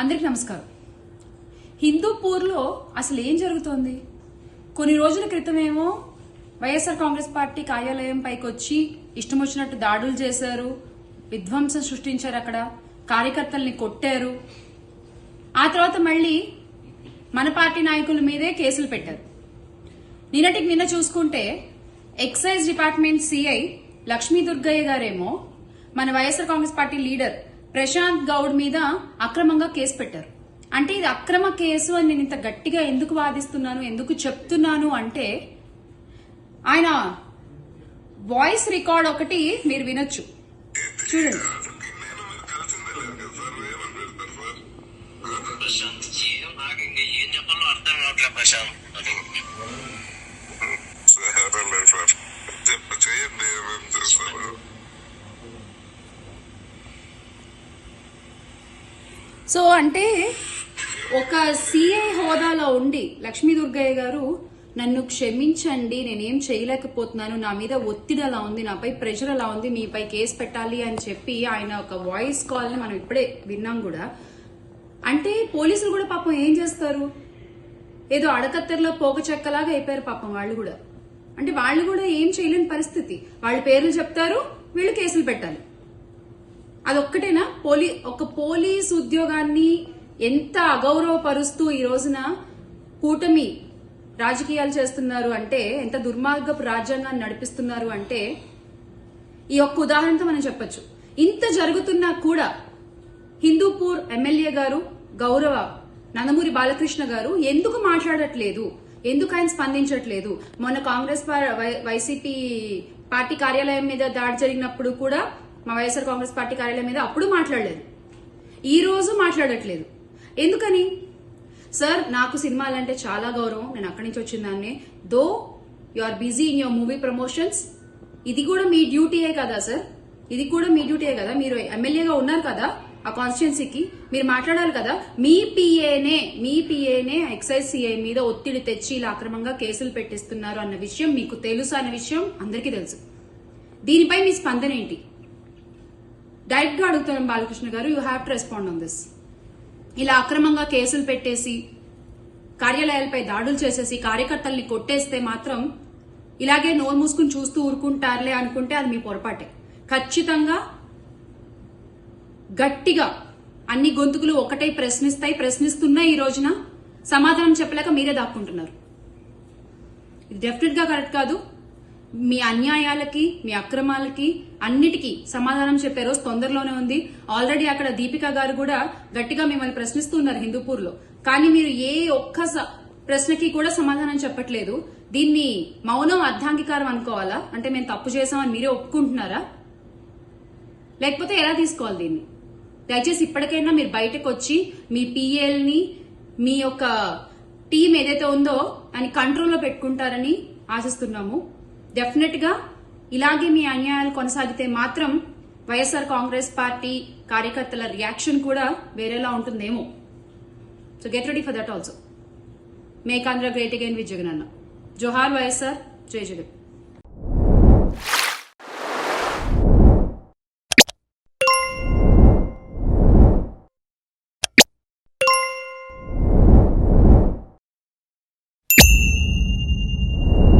అందరికి నమస్కారం. హిందూపూర్లో అసలు ఏం జరుగుతోంది? కొన్ని రోజుల క్రితమేమో వైఎస్ఆర్ కాంగ్రెస్ పార్టీ కార్యాలయం పైకి వచ్చి ఇష్టం వచ్చినట్టు దాడులు చేశారు విధ్వంసం సృష్టించారు అక్కడ కార్యకర్తల్ని కొట్టారు. ఆ తర్వాత మళ్ళీ మన పార్టీ నాయకుల మీదే కేసులు పెట్టారు. నిన్నటికి నిన్న చూసుకుంటే excise department CI Lakshmi Durgaiah గారేమో మన YSR Congress party leader Prashant Goud మీద అక్రమంగా కేసు పెట్టారు. అంటే ఇది అక్రమ కేసు అని నేను ఇంత గట్టిగా ఎందుకు వాదిస్తున్నాను ఎందుకు చెప్తున్నాను అంటే ఆయన వాయిస్ రికార్డ్ ఒకటి మీరు వినొచ్చు. చూడండి. నేను మీరు కలిసిందే లేదు కదా సార్ ఏమనిపిస్తారు సార్ ప్రశాంత్ ఏం నాకు ఇంకా ఏం చెప్పాలో అర్థం కావట్లేదు ప్రశాంత్ అది సరేలే సార్ చెప్ప చేయండి ఏమేమి చేస్తారు సో అంటే ఒక సిఐ హోదాలో ఉండి లక్ష్మీ దుర్గయ్య గారు నన్ను క్షమించండి నేనేం చేయలేకపోతున్నాను నా మీద ఒత్తిడి అలా ఉంది నాపై ప్రెషర్ అలా ఉంది మీపై కేసు పెట్టాలి అని చెప్పి ఆయన ఒక వాయిస్ కాల్ని మనం ఇప్పుడే విన్నాం కూడా. అంటే పోలీసులు కూడా పాపం ఏం చేస్తారు? ఏదో అడకత్తెరలో పోక చెక్కలాగా అయిపోయారు పాపం వాళ్ళు కూడా. అంటే వాళ్ళు కూడా ఏం చేయలేని పరిస్థితి. వాళ్ళ పేర్లు చెప్తారు వీళ్ళు కేసులు పెట్టాలి. అదొక్కటేనా? పోలీ ఒక పోలీస్ ఉద్యోగాన్ని ఎంత అగౌరవపరుస్తూ ఈ రోజున కూటమి రాజకీయాలు చేస్తున్నారు అంటే ఎంత దుర్మార్గపు రాజ్యాంగాన్ని నడిపిస్తున్నారు అంటే ఈ ఒక్క ఉదాహరణతో మనం చెప్పొచ్చు. ఇంత జరుగుతున్నా కూడా హిందూపూర్ ఎమ్మెల్యే గారు గౌరవ నందమూరి బాలకృష్ణ గారు ఎందుకు మాట్లాడట్లేదు? ఎందుకు ఆయన స్పందించట్లేదు? మొన్న కాంగ్రెస్ వై- వైసీపీ పార్టీ కార్యాలయం మీద దాడి జరిగినప్పుడు కూడా మా వైఎస్ఆర్ కాంగ్రెస్ పార్టీ కార్యాలయం మీద అప్పుడు మాట్లాడలేదు. ఈ రోజు మాట్లాడట్లేదు. ఎందుకని? సార్ నాకు సినిమాలంటే చాలా గౌరవం. నేను అక్కడి నుంచి వచ్చిన దాన్ని. Though you are busy in your movie promotions. ఇది కూడా మీ డ్యూటీయే కదా సార్? ఇది కూడా మీ డ్యూటీయే కదా? మీరు ఎమ్మెల్యేగా ఉన్నారు కదా ఆ కాన్స్టిట్యున్సీకి? మీరు మాట్లాడాలి కదా? మీ పిఏనే మీ పిఏనే ఎక్సైజ్ సిఐ మీద ఒత్తిడి తెచ్చి ఇలా అక్రమంగా కేసులు పెట్టిస్తున్నారు అన్న విషయం మీకు తెలుసు అన్న విషయం అందరికీ తెలుసు. దీనిపై మీ స్పందన ఏంటి? డైరెక్ట్గా అడుగుతున్నాం Balakrishna garu you have to respond on this ఇలా అక్రమంగా కేసులు పెట్టేసి కార్యాలయాలపై దాడులు చేసేసి కార్యకర్తల్ని కొట్టేస్తే మాత్రం ఇలాగే నోరు మూసుకుని చూస్తూ ఊరుకుంటారులే అనుకుంటే అది మీ పొరపాటే. ఖచ్చితంగా గట్టిగా అన్ని గొంతుకులు ఒకటే ప్రశ్నిస్తాయి ప్రశ్నిస్తున్నా ఈ రోజున సమాధానం చెప్పలేక మీరే దాక్కుంటున్నారు. ఇది డెఫినెట్గా కరెక్ట్ కాదు. మీ అన్యాయాలకి మీ అక్రమాలకి అన్నిటికీ సమాధానం చెప్పే రోజు తొందరలోనే ఉంది. ఆల్రెడీ అక్కడ దీపిక గారు కూడా గట్టిగా మిమ్మల్ని ప్రశ్నిస్తున్నారు హిందూపూర్లో కానీ మీరు ఏ ఒక్క స- ప్రశ్నకి కూడా సమాధానం చెప్పట్లేదు. దీన్ని మౌనం అర్ధాంగీకారం అనుకోవాలా? అంటే మేము తప్పు చేసామని మీరే ఒప్పుకుంటున్నారా? లేకపోతే ఎలా తీసుకోవాలి దీన్ని? దయచేసి ఇప్పటికైనా మీరు బయటకు వచ్చి మీ పిఎల్ని మీ యొక్క టీం ఏదైతే ఉందో అని కంట్రోల్లో పెట్టుకుంటారని ఆశిస్తున్నాము. డెఫినెట్గా ఇలాగే మీ అన్యాయాలు కొనసాగితే మాత్రం వైఎస్ఆర్ కాంగ్రెస్ పార్టీ కార్యకర్తల రియాక్షన్ కూడా వేరేలా ఉంటుందేమో. So get ready for that also make Andhra great again with Jagan అన్న జోహార్ వైఎస్ఆర్ జై జగన్